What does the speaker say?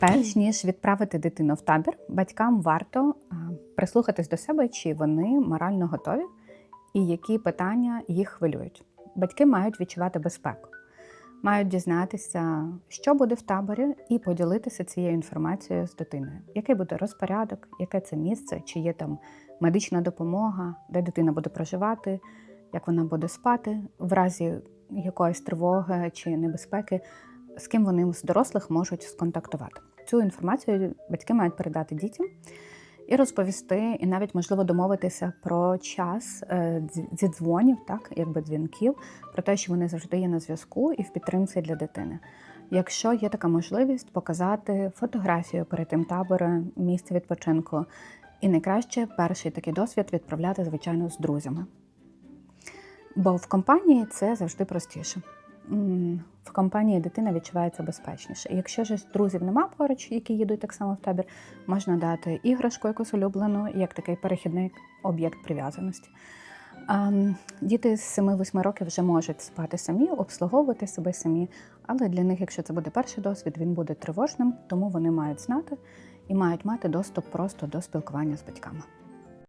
Перш ніж відправити дитину в табір, батькам варто прислухатись до себе, чи вони морально готові, і які питання їх хвилюють. Батьки мають відчувати безпеку, мають дізнатися, що буде в таборі, і поділитися цією інформацією з дитиною. Який буде розпорядок, яке це місце, чи є там медична допомога, де дитина буде проживати, як вона буде спати в разі якоїсь тривоги чи небезпеки, з ким вони з дорослих можуть сконтактувати. Цю інформацію батьки мають передати дітям і розповісти, і навіть можливо домовитися про час е, дз- зідзвонів, так якби дзвінків, про те, що вони завжди є на зв'язку і в підтримці для дитини. Якщо є така можливість, показати фотографію перед тим табором, місце відпочинку. І найкраще перший такий досвід відправляти, звичайно, з друзями. Бо в компанії це завжди простіше. В компанії дитина відчувається безпечніше. Якщо ж друзів нема поруч, які їдуть так само в табір, можна дати іграшку якусь улюблену, як такий перехідний об'єкт прив'язаності. Діти з 7-8 років вже можуть спати самі, обслуговувати себе самі, але для них, якщо це буде перший досвід, він буде тривожним, тому вони мають знати і мають мати доступ просто до спілкування з батьками.